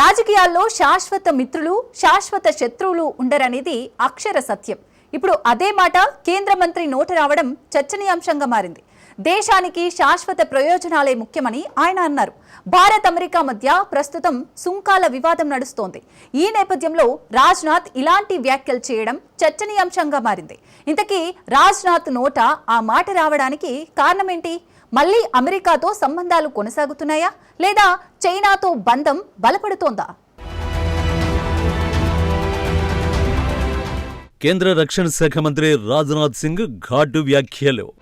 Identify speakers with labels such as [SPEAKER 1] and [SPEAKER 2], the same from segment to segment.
[SPEAKER 1] రాజకీయాల్లో శాశ్వత మిత్రులు శాశ్వత శత్రువులు ఉండరనేది అక్షర సత్యం. ఇప్పుడు అదే మాట కేంద్ర మంత్రి నోట రావడం చర్చనీయాంశంగా మారింది. దేశానికి శాశ్వత ప్రయోజనాలే ముఖ్యమని ఆయన అన్నారు. భారత్ అమెరికా మధ్య ప్రస్తుతం సుంకాల వివాదం నడుస్తోంది. ఈ నేపథ్యంలో రాజ్నాథ్ ఇలాంటి వ్యాఖ్యలు చేయడం చర్చనీయాంశంగా మారింది. ఇంతకీ రాజ్నాథ్ నోట ఆ మాట రావడానికి కారణమేంటి? మళ్ళీ అమెరికాతో సంబంధాలు కొనసాగుతున్నాయా? లేదా చైనాతో బంధం బలపడుతోందా?
[SPEAKER 2] కేంద్ర రక్షణ శాఖ మంత్రి రాజ్నాథ్ సింగ్ ఘాటు వ్యాఖ్యలు.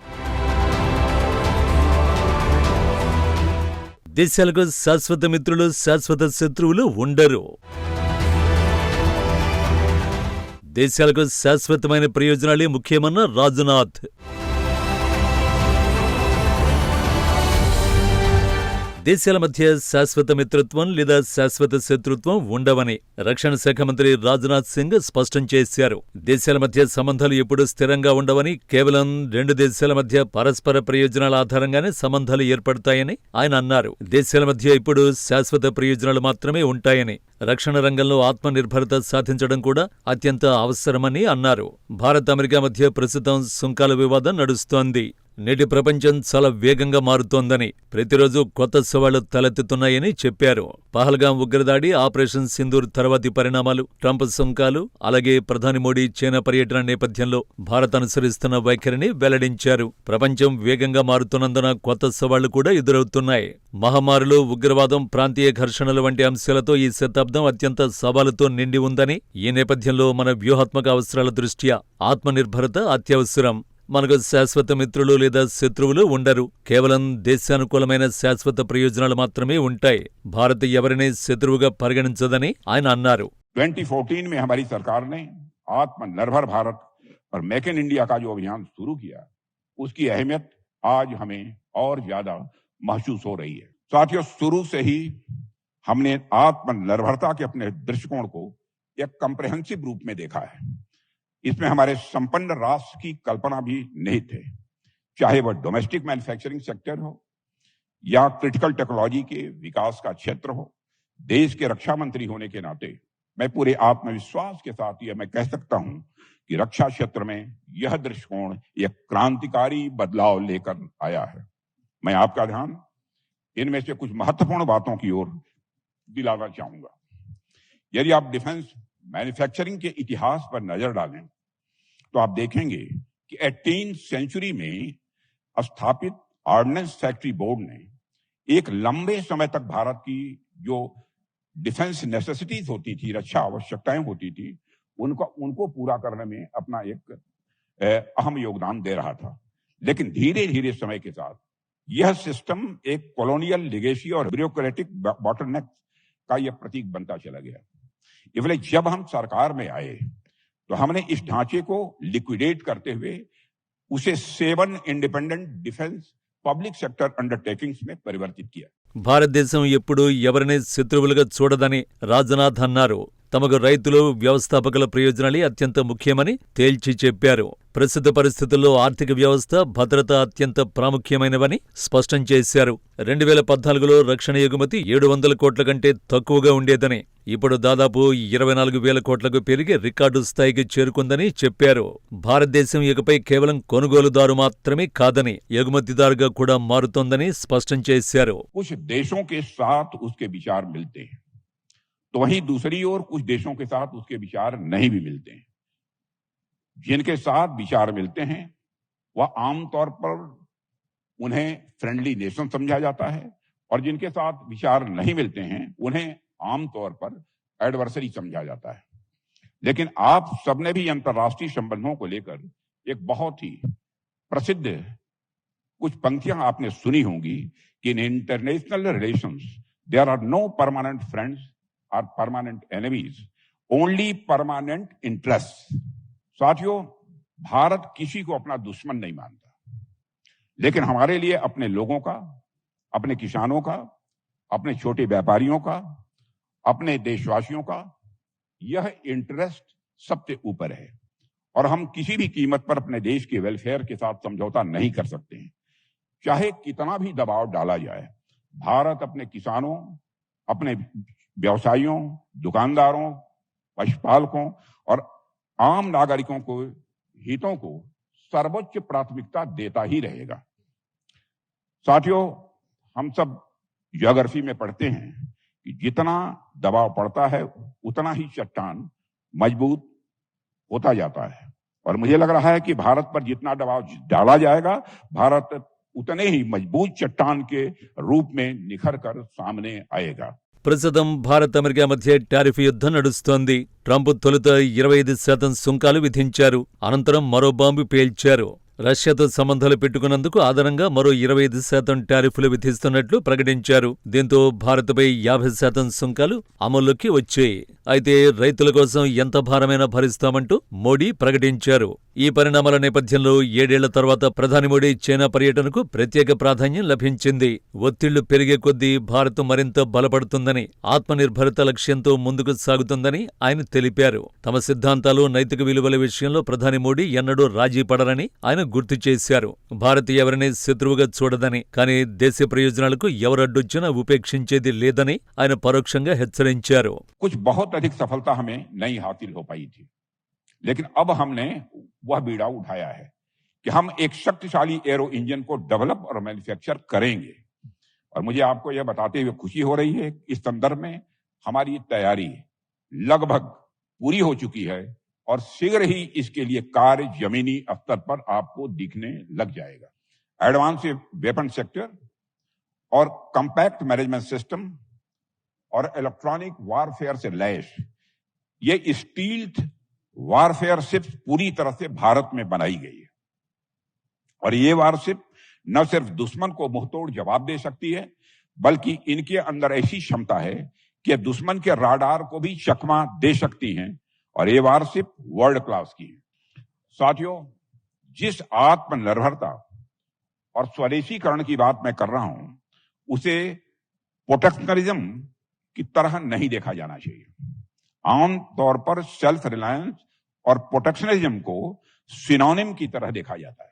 [SPEAKER 2] దేశాలకు శాశ్వత మిత్రులు శాశ్వత శత్రువులు ఉండరు. దేశాలకు శాశ్వతమైన ప్రయోజనాలే ముఖ్యమన్న రాజ్నాథ్. దేశాల మధ్య శాశ్వత మిత్రత్వం లేదా శాశ్వత శత్రుత్వం ఉండవని రక్షణ శాఖ మంత్రి రాజ్నాథ్ సింగ్ స్పష్టం చేశారు. దేశాల మధ్య సంబంధాలు ఎప్పుడూ స్థిరంగా ఉండవని కేవలం రెండు దేశాల మధ్య పరస్పర ప్రయోజనాల ఆధారంగానే సంబంధాలు ఏర్పడతాయని ఆయన అన్నారు. దేశాల మధ్య ఇప్పుడు శాశ్వత ప్రయోజనాలు మాత్రమే ఉంటాయని రక్షణ రంగంలో ఆత్మనిర్భరత సాధించడం కూడా అత్యంత అవసరమని అన్నారు. భారత్ అమెరికా మధ్య ప్రస్తుతం సుంకాల వివాదం నడుస్తోంది. నేటి ప్రపంచం చాలా వేగంగా మారుతోందని ప్రతిరోజు కొత్త సవాళ్ళు తలెత్తుతున్నాయని చెప్పారు. పహల్గాం ఉగ్రదాడి ఆపరేషన్ సింధూర్ తర్వాతి పరిణామాలు ట్రంప్ సుంకాలు అలాగే ప్రధాని మోడీ చైనా పర్యటన నేపథ్యంలో భారత్ అనుసరిస్తున్న వైఖరిని వెల్లడించారు. ప్రపంచం వేగంగా మారుతున్నందున కొత్త సవాళ్ళు కూడా ఎదురవుతున్నాయి. మహమ్మారులు ఉగ్రవాదం ప్రాంతీయ ఘర్షణలు వంటి అంశాలతో ఈ శతాబ్దం అత్యంత సవాలుతో నిండి ఉందని ఈ నేపథ్యంలో మన వ్యూహాత్మక అవసరాల దృష్ట్యా ఆత్మనిర్భరత అత్యవసరం. మనకు శాశ్వత మిత్రులు లేదా శత్రువులు ఉండరు కేవలం దేశానుకూలమైన శాశ్వత ప్రయోజనాలు మాత్రమే ఉంటాయి భారత్ ఎవరిని శత్రువుగా పరిగణించదని ఆయన అన్నారు
[SPEAKER 3] 2014 में हमारी सरकार ने आत्मनिर्भर भारत और मेक इन इंडिया का जो अभियान शुरू किया उसकी अहमियत आज हमें और ज्यादा महसूस हो रही है साथियों शुरू से ही हमने आत्मनिर्भरता के अपने दृष्टिकोण को एक कंप्रेहेंसिव रूप में देखा है इसमें हमारे संपन्न राष्ट्र की कल्पना भी नहीं थे चाहे वह डोमेस्टिक मैन्युफैक्चरिंग सेक्टर हो या क्रिटिकल टेक्नोलॉजी के विकास का क्षेत्र हो, देश के रक्षा मंत्री होने के नाते मैं पूरे आत्मविश्वास के साथ यह मैं कह सकता हूँ कि रक्षा क्षेत्र में यह दृष्टिकोण एक क्रांतिकारी बदलाव लेकर आया है। मैं आपका ध्यान इनमें से कुछ महत्वपूर्ण बातों की ओर दिलाना चाहूँगा। यदि आप डिफेंस मैन्युफैक्चरिंग के इतिहास पर नज़र डालें तो आप देखेंगे कि एटीन सेंचुरी में स्थापित ऑर्डिनेंस फैक्ट्री बोर्ड ने एक लंबे समय तक भारत की जो डिफेंस नेसेसिटीज होती थी, रक्षा आवश्यकताएँ होती थी, उनको उनको पूरा करने में अपना एक अहम योगदान दे रहा था। लेकिन धीरे धीरे समय के साथ यह सिस्टम एक कॉलोनियल लिगेसी और ब्यूरोक्रेटिक बॉटलनेक का यह प्रतीक बनता चला गया। इसलिए जब हम सरकार में आए तो हमने इस ढांचे को लिक्विडेट करते हुए उसे seven independent defence public sector undertakings में परिवर्तित किया
[SPEAKER 2] భారతదేశం ఎప్పుడూ ఎవరిని శత్రువులుగా చూడదని రాజ్నాథ్ అన్నారు తమకు రైతులు వ్యవస్థాపకుల ప్రయోజనాలే అత్యంత ముఖ్యమని తేల్చి చెప్పారు. ప్రస్తుత పరిస్థితుల్లో ఆర్థిక వ్యవస్థ భద్రత అత్యంత ప్రాముఖ్యమైనవని స్పష్టం చేశారు. రెండు వేల పద్నాలుగులో రక్షణ ఎగుమతి ఏడు వందల కోట్ల కంటే తక్కువగా ఉండేదని ఇప్పుడు దాదాపు ఇరవై నాలుగు వేల కోట్లకు పెరిగి రికార్డు స్థాయికి చేరుకుందని చెప్పారు. భారతదేశం ఇకపై కేవలం కొనుగోలుదారు మాత్రమే కాదని ఎగుమతిదారుగా కూడా మారుతోందని స్పష్టం చేశారు.
[SPEAKER 3] तो वहीं दूसरी ओर कुछ देशों के साथ उसके विचार नहीं भी मिलते हैं। जिनके साथ विचार मिलते हैं, वह आमतौर पर उन्हें फ्रेंडली नेशन समझा जाता है और जिनके साथ विचार नहीं मिलते हैं, उन्हें आमतौर पर एडवर्सरी समझा जाता है। लेकिन आप सबने भी अंतर्राष्ट्रीय संबंधों को लेकर एक बहुत ही प्रसिद्ध कुछ पंक्तियाँ आपने सुनी होंगी कि in international relations there are no permanent friends are permanent enemies only permanent interest साथियों, भारत किसी को अपना दुश्मन नहीं मानता। लेकिन हमारे लिए अपने लोगों का, अपने किसानों का, अपने छोटे व्यापारियों का, अपने देशवासियों का यह इंटरेस्ट सबसे ऊपर है। और हम किसी भी कीमत पर अपने देश के वेलफेयर के साथ समझौता नहीं कर सकते हैं। चाहे कितना भी दबाव डाला जाए, भारत अपने किसानों, अपने व्यवसायियों, दुकानदारों, पशुपालकों और आम नागरिकों को, हितों को सर्वोच्च प्राथमिकता देता ही रहेगा। साथियों, हम सब ज्योग्राफी में पढ़ते हैं कि जितना दबाव पड़ता है, उतना ही चट्टान मज़बूत होता जाता है। और मुझे लग रहा है कि भारत पर जितना दबाव डाला जाएगा, भारत उतने ही मज़बूत चट्टान के रूप में निखर कर सामने आएगा।
[SPEAKER 2] ప్రస్తుతం భారత్ అమెరికా మధ్య టారిఫ్ యుద్ధం నడుస్తోంది. ట్రంప్ తొలుత ఇరవై ఐదు శాతం సుంకాలు విధించారు. అనంతరం మరో బాంబు పేల్చారు. రష్యాతో సంబంధాలు పెట్టుకున్నందుకు అదనంగా మరో ఇరవై ఐదు శాతం టారిఫ్లు విధిస్తున్నట్లు ప్రకటించారు. దీంతో భారత్పై యాభై శాతం సుంకాలు అమల్లోకి వచ్చాయి. అయితే రైతుల కోసం ఎంత భారమైనా భరిస్తామంటూ మోడీ ప్రకటించారు. ఈ పరిణామాల నేపథ్యంలో ఏడేళ్ళ తర్వాత ప్రధాని మోడీ చైనా పర్యటనకు ప్రత్యేక ప్రాధాన్యం లభించింది. ఒత్తిళ్ళు పెరిగే కొద్దీ భారత్ మరింత బలపడుతుందని ఆత్మనిర్భరత లక్ష్యంతో ముందుకు సాగుతుందని ఆయన తెలిపారు. తమ సిద్ధాంతాలు నైతిక విలువల విషయంలో ప్రధాని మోడీ ఎన్నడూ రాజీ పడరని ఆయన గుర్తు చేశారు. భారత్ ఎవరిని శత్రువుగా చూడదని కానీ దేశ ప్రయోజనాలకు ఎవరడ్డొచ్చినా ఉపేక్షించేది లేదని ఆయన పరోక్షంగా హెచ్చరించారు.
[SPEAKER 3] लेकिन अब हमने वह बीड़ा उठाया है कि हम एक शक्तिशाली एरो इंजन को डेवलप और मैन्युफैक्चर करेंगे। और मुझे आपको यह बताते हुए खुशी हो रही है इस संदर्भ में हमारी तैयारी लगभग पूरी हो चुकी है और शीघ्र ही इसके लिए कार्य जमीनी स्तर पर आपको दिखने लग जाएगा। एडवांस वेपन सेक्टर और कंपैक्ट मैनेजमेंट सिस्टम और इलेक्ट्रॉनिक वारफेयर से लैस, ये स्टील्थ वारफेयर शिप्स पूरी तरह से भारत में बनाई गई है। और ये वारशिप न सिर्फ़ दुश्मन को मुंहतोड़ जवाब दे सकती है, बल्कि इनके अंदर ऐसी क्षमता है कि दुश्मन के राडार को भी चकमा दे सकती हैं, और ये वारशिप वर्ल्ड क्लास की है। साथियों, जिस आत्मनिर्भरता और स्वदेशीकरण की बात मैं कर रहा हूँ, उसे प्रोटेक्शनरिज्म की तरह नहीं देखा जाना चाहिए। आम तौर पर सेल्फ रिलायंस और प्रोटेक्शनिज्म को सिनोनिम की तरह देखा जाता है।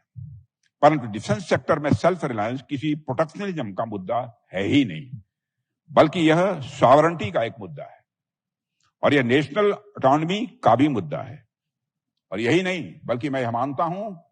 [SPEAKER 3] परंतु डिफेंस सेक्टर में सेल्फ रिलायंस किसी प्रोटेक्शनिज्म का मुद्दा है ही नहीं, बल्कि यह सॉवरेंटी का एक मुद्दा है और यह नेशनल अटॉनमी का भी मुद्दा है। और यही नहीं, बल्कि मैं यह मानता हूँ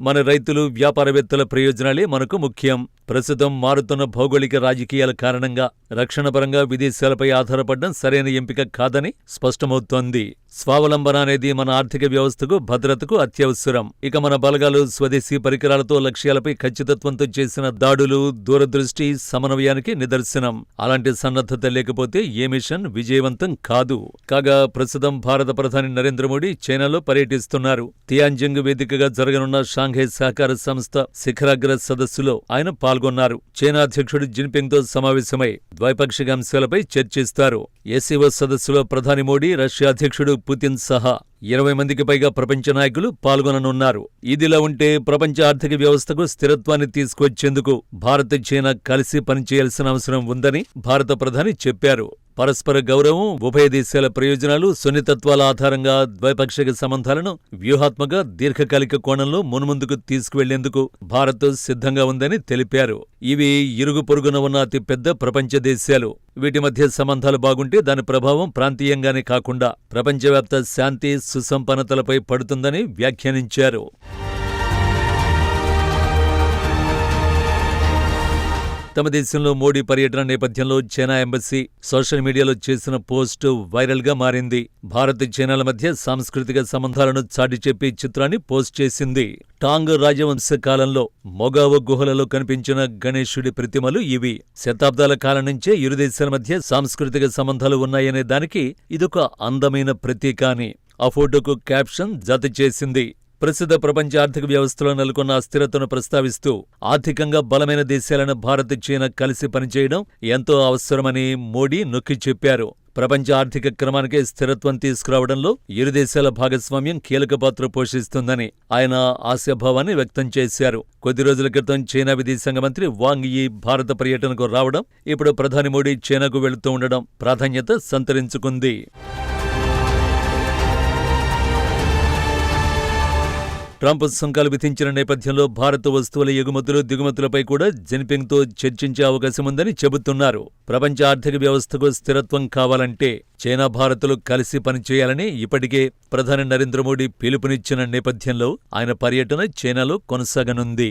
[SPEAKER 2] మన రైతులు వ్యాపారవేత్తల ప్రయోజనాలే మనకు ముఖ్యం. ప్రస్తుతం మారుతున్న భౌగోళిక రాజకీయాల కారణంగా రక్షణపరంగా విదేశాలపై ఆధారపడడం సరైన ఎంపిక కాదని స్పష్టమవుతోంది. స్వావలంబన అనేది మన ఆర్థిక వ్యవస్థకు భద్రతకు అత్యవసరం. ఇక మన బలగాలు స్వదేశీ పరికరాలతో లక్ష్యాలపై ఖచ్చితత్వంతో చేసిన దాడులు దూరదృష్టి సమన్వయానికి నిదర్శనం. అలాంటి సన్నద్ధత లేకపోతే ఏ మిషన్ విజయవంతం కాదు. కాగా ప్రస్తుతం భారత ప్రధాని నరేంద్ర మోడీ చైనాలో పర్యటన పర్యటిస్తున్నారు తియాన్జింగ్ వేదికగా జరగనున్న షాంఘై సహకార సంస్థ శిఖరాగ్ర సదస్సులో ఆయన పాల్గొన్నారు. చైనా అధ్యక్షుడు జిన్పింగ్తో సమావేశమై ద్వైపాక్షిక అంశాలపై చర్చిస్తారు. ఎస్సీఓ సదస్సులో ప్రధాని మోడీ రష్యా అధ్యక్షుడు పుతిన్ సహా ఇరవై మందికి పైగా ప్రపంచ నాయకులు పాల్గొననున్నారు. ఇదిలా ఉంటే ప్రపంచ ఆర్థిక వ్యవస్థకు స్థిరత్వాన్ని తీసుకొచ్చేందుకు భారత్ చైనా కలిసి పనిచేయాల్సిన అవసరం ఉందని భారత ప్రధాని చెప్పారు. పరస్పర గౌరవం ఉభయ దేశాల ప్రయోజనాలు సున్నితత్వాల ఆధారంగా ద్వైపాక్షిక సంబంధాలను వ్యూహాత్మక దీర్ఘకాలిక కోణంలో మున్ముందుకు తీసుకువెళ్ళేందుకు భారత్ సిద్ధంగా ఉందని తెలిపారు. ఇవి ఇరుగు పొరుగున ఉన్న అతిపెద్ద ప్రపంచ దేశాలు. వీటి మధ్య సంబంధాలు బాగుంటే దాని ప్రభావం ప్రాంతీయంగానే కాకుండా ప్రపంచవ్యాప్త శాంతి సుసంపన్నతలపై పడుతుందని వ్యాఖ్యానించారు. తమ దేశంలో మోడీ పర్యటన నేపథ్యంలో చైనా ఎంబసీ సోషల్ మీడియాలో చేసిన పోస్టు వైరల్గా మారింది. భారత్ చైనాల మధ్య సాంస్కృతిక సంబంధాలను చాటి చెప్పే చిత్రాన్ని పోస్ట్ చేసింది. టాంగ్ రాజవంశ కాలంలో మొగావ గుహలలో కనిపించిన గణేశుడి ప్రతిమలు ఇవి. శతాబ్దాల కాలం నుంచే ఇరు దేశాల మధ్య సాంస్కృతిక సంబంధాలు ఉన్నాయనే దానికి ఇదొక అందమైన ప్రతీక అని ఆ ఫోటోకు క్యాప్షన్ జత చేసింది. ప్రస్తుత ప్రపంచ ఆర్థిక వ్యవస్థలో నెలకొన్న అస్థిరతను ప్రస్తావిస్తూ ఆర్థికంగా బలమైన దేశాలను భారత్ చైనా కలిసి పనిచేయడం ఎంతో అవసరమని మోడీ నొక్కి చెప్పారు. ప్రపంచ ఆర్థిక క్రమానికి స్థిరత్వం తీసుకురావడంలో ఇరు దేశాల భాగస్వామ్యం కీలక పాత్ర పోషిస్తుందని ఆయన ఆశాభావాన్ని వ్యక్తం చేశారు. కొద్ది రోజుల క్రితం చైనా విదేశాంగ మంత్రి వాంగ్ యీ భారత పర్యటనకు రావడం ఇప్పుడు ప్రధాని మోడీ చైనాకు వెళుతూ ఉండడం ప్రాధాన్యత సంతరించుకుంది. ట్రంప్ సుంకాలు విధించిన నేపథ్యంలో భారత వస్తువుల ఎగుమతులు దిగుమతులపై కూడా జిన్పింగ్తో చర్చించే అవకాశం ఉందని చెబుతున్నారు. ప్రపంచ ఆర్థిక వ్యవస్థకు స్థిరత్వం కావాలంటే చైనా భారత్లు కలిసి పనిచేయాలని ఇప్పటికే ప్రధాని నరేంద్ర మోడీ పిలుపునిచ్చిన నేపథ్యంలో ఆయన పర్యటన చైనాలో కొనసాగనుంది.